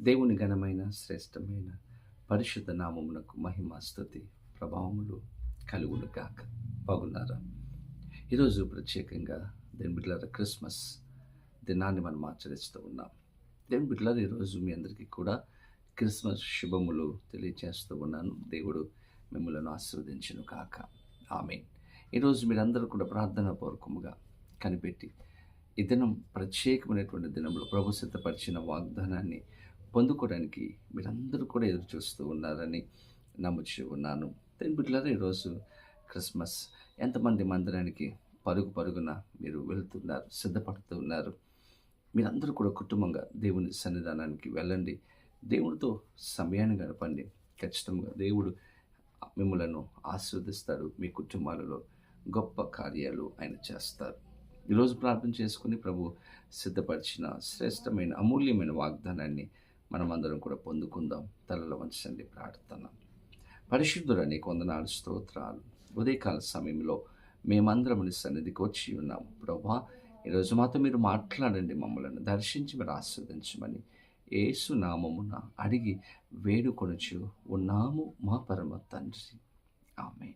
దేవుని ఘనమైన శ్రేష్టమైన పరిశుద్ధ నామమునకు మహిమ స్థుతి ప్రభావములు కలుగును కాక బాగున్నారా? ఈరోజు ప్రత్యేకంగా దేని బిడ్డలార క్రిస్మస్ దినాన్ని మనం ఆచరిస్తూ ఉన్నాం. దేని బిడ్డలారా ఈరోజు మీ అందరికీ కూడా క్రిస్మస్ శుభములు తెలియజేస్తూ ఉన్నాను. దేవుడు మిమ్మల్ని ఆశీర్వదించును కాక ఆమె ఈరోజు మీరందరూ కూడా ప్రార్థన పూర్వకముగా కనిపెట్టి ఈ దినం ప్రత్యేకమైనటువంటి దినంలో ప్రభు సిద్ధపరిచిన వాగ్దానాన్ని పొందుకోవడానికి మీరందరూ కూడా ఎదురు చూస్తూ ఉన్నారని నమ్ముచి ఉన్నాను. దీని బిడ్డలారా ఈరోజు క్రిస్మస్ ఎంతమంది మందిరానికి పరుగు పరుగున మీరు వెళుతున్నారు సిద్ధపడుతూ ఉన్నారు? మీరందరూ కూడా కుటుంబంగా దేవుని సన్నిధానానికి వెళ్ళండి. దేవుడితో సమయాన్ని గడపండి. ఖచ్చితంగా దేవుడు మిమ్మలను ఆశీర్వదిస్తాడు మీ కుటుంబాలలో గొప్ప కార్యాలు ఆయన చేస్తారు. ఈరోజు ప్రార్థన చేసుకుని ప్రభు సిద్ధపరిచిన శ్రేష్టమైన అమూల్యమైన వాగ్దానాన్ని మనమందరం కూడా పొందుకుందాం. తలలో వంచండి ప్రార్థన. పరిశుద్ధులని కొందనాలు స్తోత్రాలు. ఉదయకాల సమయంలో మేమందరం నీ సన్నిధికి వచ్చి ఉన్నాం. ప్రభా ఈరోజు మాతో మీరు మాట్లాడండి మమ్మల్ని. దర్శించి మీరు ఆస్వాదించమని ఏసునామమున అడిగి వేడుకొనుచు ఉన్నాము మా పరమ తండ్రి. ఆమె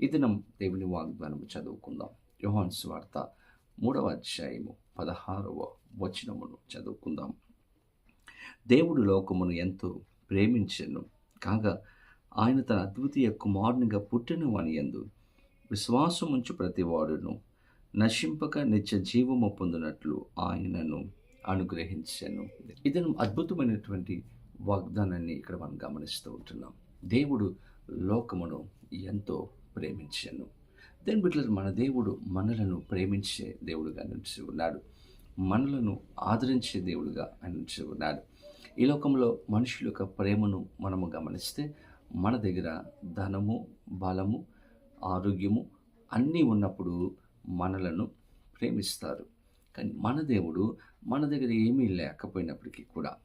ఈ దినం దేవుని వాగ్దానము చదువుకుందాం. యోహాన్స్ వార్త మూడవ అధ్యాయము పదహారవ వచనమును చదువుకుందాం. దేవుడు లోకమును ఎంతో ప్రేమించను. కాగా ఆయన తన అద్వితీయ కుమారునిగా పుట్టిన అని ఎందు విశ్వాసముంచు ప్రతివాడును. నశింపక నిత్య జీవము పొందినట్లు ఆయనను అనుగ్రహించాను. ఇది అద్భుతమైనటువంటి వాగ్దానాన్ని ఇక్కడ మనం గమనిస్తూ ఉంటున్నాం. దేవుడు లోకమును ఎంతో ప్రేమించాను. దేని బిడ్డలు మన దేవుడు మనలను ప్రేమించే దేవుడుగా నుంచి ఉన్నాడు. మనలను ఆదరించే దేవుడుగా ఆయన నిలిచి ఉన్నాడు. ఈ లోకంలో మనుషుల యొక్క ప్రేమను మనము గమనిస్తే మన దగ్గర ధనము బలము ఆరోగ్యము అన్నీ ఉన్నప్పుడు మనలను ప్రేమిస్తారు. కానీ మన దేవుడు మన దగ్గర ఏమీ లేకపోయినప్పటికీ కూడా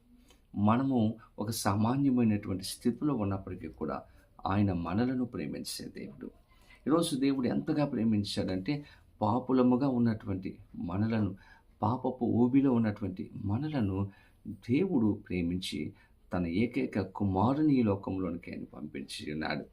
మనము ఒక సామాన్యమైనటువంటి స్థితిలో ఉన్నప్పటికీ కూడా ఆయన మనలను ప్రేమించే దేవుడు. ఈరోజు దేవుడు ఎంతగా ప్రేమించాడంటే పాపులముగా ఉన్నటువంటి మనలను పాపపు ఊబిలో ఉన్నటువంటి మనలను దేవుడు ప్రేమించి తన ఏకైక కుమారుని ఈ లోకంలోనికి ఆయన పంపించి ఉన్నాడు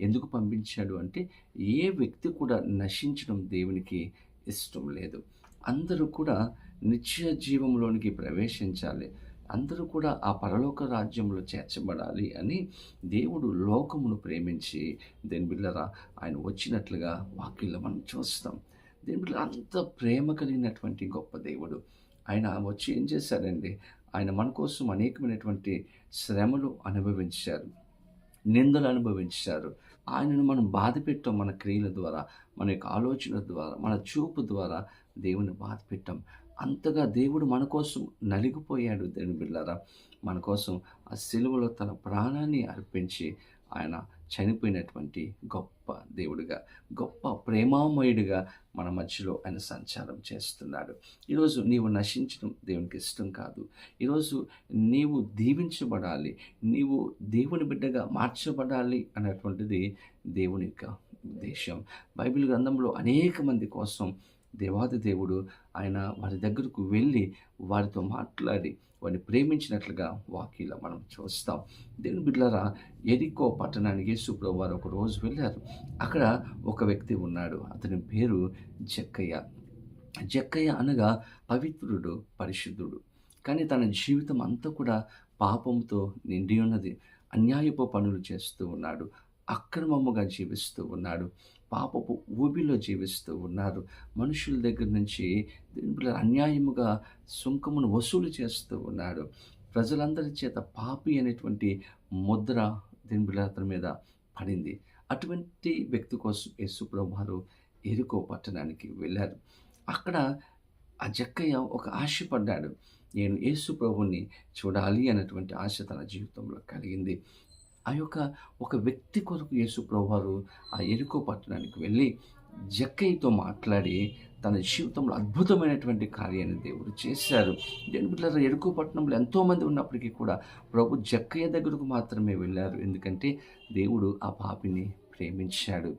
ఎందుకు పంపించాడు అంటే ఏ వ్యక్తి కూడా నశించడం దేవునికి ఇష్టం లేదు. అందరూ కూడా నిత్య జీవంలోనికి ప్రవేశించాలి. అందరూ కూడా ఆ పరలోక రాజ్యంలో చేర్చబడాలి అని దేవుడు లోకమును ప్రేమించి దేని బిళ్ళరా ఆయన వచ్చినట్లుగా వాక్యంలో మనం చూస్తాం. దేని బిళ్ళ అంత ప్రేమ కలిగినటువంటి గొప్ప దేవుడు. ఆయన వచ్చి ఏం చేశారండి? ఆయన మన కోసం అనేకమైనటువంటి శ్రమలు అనుభవించారు నిందలు అనుభవించారు. ఆయనను మనం బాధ పెట్టాం మన క్రియల ద్వారా మన యొక్క ఆలోచన ద్వారా మన చూపు ద్వారా దేవుని బాధ పెట్టాం. అంతగా దేవుడు మన కోసం నలిగిపోయాడు దేవుని బిళ్ళారా. మన కోసం ఆ సిలువలో తన ప్రాణాన్ని అర్పించి ఆయన చనిపోయినటువంటి గొప్ప దేవుడిగా గొప్ప ప్రేమామయుడిగా మన మధ్యలో ఆయన సంచారం చేస్తున్నాడు. ఈరోజు నీవు నశించడం దేవునికి ఇష్టం కాదు. ఈరోజు నీవు దీవించబడాలి నీవు దేవుని బిడ్డగా మార్చబడాలి అనేటువంటిది దేవుని యొక్క ఉద్దేశం బైబిల్ గ్రంథంలో అనేక మంది కోసం దేవాది దేవుడు ఆయన వారి దగ్గరకు వెళ్ళి వారితో మాట్లాడి వారిని ప్రేమించినట్లుగా వాక్యలో మనం చూస్తాం. దేవుని బిడ్డలారా ఎరికో పట్టణానికి యేసుప్రభు వారు ఒక రోజు వెళ్ళారు. అక్కడ ఒక వ్యక్తి ఉన్నాడు. అతని పేరు జక్కయ్య. జక్కయ్య అనగా పవిత్రుడు పరిశుద్ధుడు. కానీ తన జీవితం అంతా కూడా పాపంతో నిండి ఉన్నది. అన్యాయపు పనులు చేస్తూ ఉన్నాడు. అక్రమముగా జీవిస్తూ ఉన్నాడు. పాపపు ఊబిలో జీవిస్తూ ఉన్నారు. మనుషుల దగ్గర నుంచి అన్యాయముగా సుంకమును వసూలు చేస్తూ ఉన్నాడు ప్రజలందరి చేత పాపి అనేటువంటి ముద్ర దీని మీద పడింది. అటువంటి వ్యక్తి కోసం యేసుప్రభు వారు ఎరుకో పట్టణానికి వెళ్ళారు. అక్కడ ఆ జక్కయ్య ఒక ఆశపడ్డాడు. నేను యేసు ప్రభుని చూడాలి అన్నటువంటి ఆశ తన జీవితంలో కలిగింది. ఆ యొక్క ఒక వ్యక్తి కొరకు యేసు ప్రభువారు ఆ ఎరుకో పట్టణానికి వెళ్ళి జక్కయ్యతో మాట్లాడి తన జీవితంలో అద్భుతమైనటువంటి కార్యాన్ని దేవుడు చేశారు. దేని బిడ్డల ఎరుకో పట్టణంలో ఎంతోమంది ఉన్నప్పటికీ కూడా ప్రభు జక్కయ్య దగ్గరకు మాత్రమే వెళ్ళారు. ఎందుకంటే దేవుడు ఆ పాపిని ప్రేమించాడు.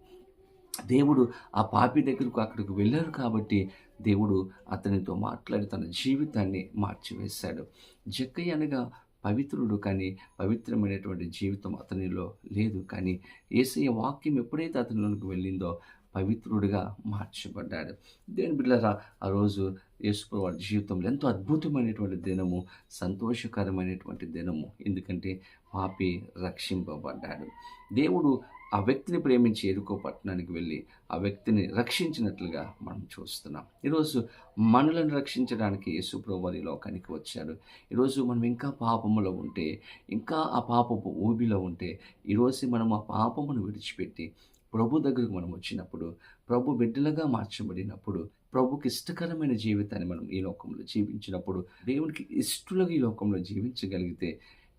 దేవుడు ఆ పాపి దగ్గరకు అక్కడికి వెళ్ళారు కాబట్టి దేవుడు అతనితో మాట్లాడి తన జీవితాన్ని మార్చివేశాడు. జక్కయ్య అనగా పవిత్రుడు కానీ పవిత్రమైనటువంటి జీవితం అతనిలో లేదు. కానీ ఏసయ్య వాక్యం ఎప్పుడైతే అతనిలోనికి వెళ్ళిందో పవిత్రుడిగా మార్చబడ్డాడు. దేని బిడ్డరా ఆ రోజు యేసుప్రభు వారి జీవితంలో ఎంతో అద్భుతమైనటువంటి దినము సంతోషకరమైనటువంటి దినము. ఎందుకంటే పాపి రక్షింపబడ్డాడు. దేవుడు ఆ వ్యక్తిని ప్రేమించి ఎరుకో పట్టణానికి వెళ్ళి ఆ వ్యక్తిని రక్షించినట్లుగా మనం చూస్తున్నాం. ఈరోజు మనలను రక్షించడానికి యేసుప్రభువారి లోకానికి వచ్చాడు ఈరోజు మనం ఇంకా పాపములో ఉంటే ఇంకా ఆ పాపపు ఊబిలో ఉంటే ఈరోజు మనం ఆ పాపమును విడిచిపెట్టి ప్రభు దగ్గరకు మనం వచ్చినప్పుడు ప్రభు బిడ్డలుగా మార్చబడినప్పుడు ప్రభుకి ఇష్టకరమైన జీవితాన్ని మనం ఈ లోకంలో జీవించినప్పుడు దేవునికి ఇష్టలుగా ఈ లోకంలో జీవించగలిగితే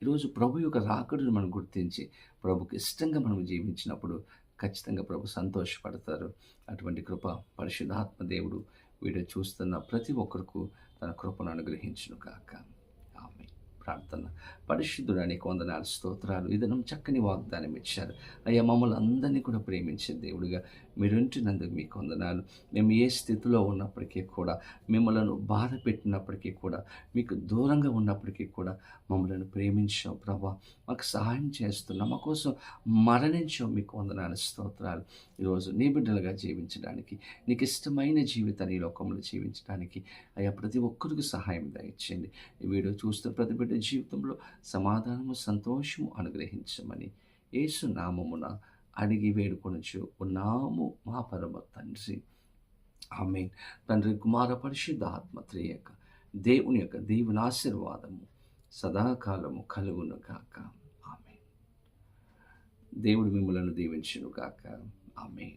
ఈరోజు ప్రభు యొక్క రాకడును మనం గుర్తించి ప్రభుకి ఇష్టంగా మనం జీవించినప్పుడు ఖచ్చితంగా ప్రభు సంతోషపడతారు. అటువంటి కృప పరిశుద్ధాత్మ దేవుడు వీడియో చూస్తున్న ప్రతి ఒక్కరికి తన కృపను అనుగ్రహించును కాక ఆమె ప్రార్థన. పరిశుద్ధుడానికి వందనాలు స్తోత్రాలు. ఇదనం చక్కని వాగ్దానం ఇచ్చారు. అయ్యా మమ్మల్ని అందరినీ కూడా ప్రేమించే దేవుడిగా మీరు మీకు వందనాలు. మేము ఏ స్థితిలో ఉన్నప్పటికీ కూడా మిమ్మల్ని బాధ పెట్టినప్పటికీ కూడా మీకు దూరంగా ఉన్నప్పటికీ కూడా మమ్మల్ని ప్రేమించాం ప్రభా. మాకు సహాయం చేస్తున్నాం మా కోసం మరణించాం మీకు వందనాలు. స్తోత్రాలు. ఈరోజు నీ బిడ్డలుగా జీవించడానికి నీకు ఇష్టమైన జీవితాన్ని ఈ లోకంలో జీవించడానికి అయ్యా ప్రతి ఒక్కరికి సహాయం దయచేయండి. ఈ వీడియో చూస్తే ప్రతి బిడ్డ జీవితంలో సమాధానము సంతోషము అనుగ్రహించమని యేసు నామమున అడిగి వేడుకొనొచ్చు ఉన్నాము మా పరమ తండ్రి. ఆమె తండ్రి కుమార పరిశుద్ధాత్మ త్రియక దేవుని యొక్క దేవుని ఆశీర్వాదము సదాకాలము కలుగును గాక. ఆమె దేవుడు మిమ్మలను దీవించును గాక. ఆమె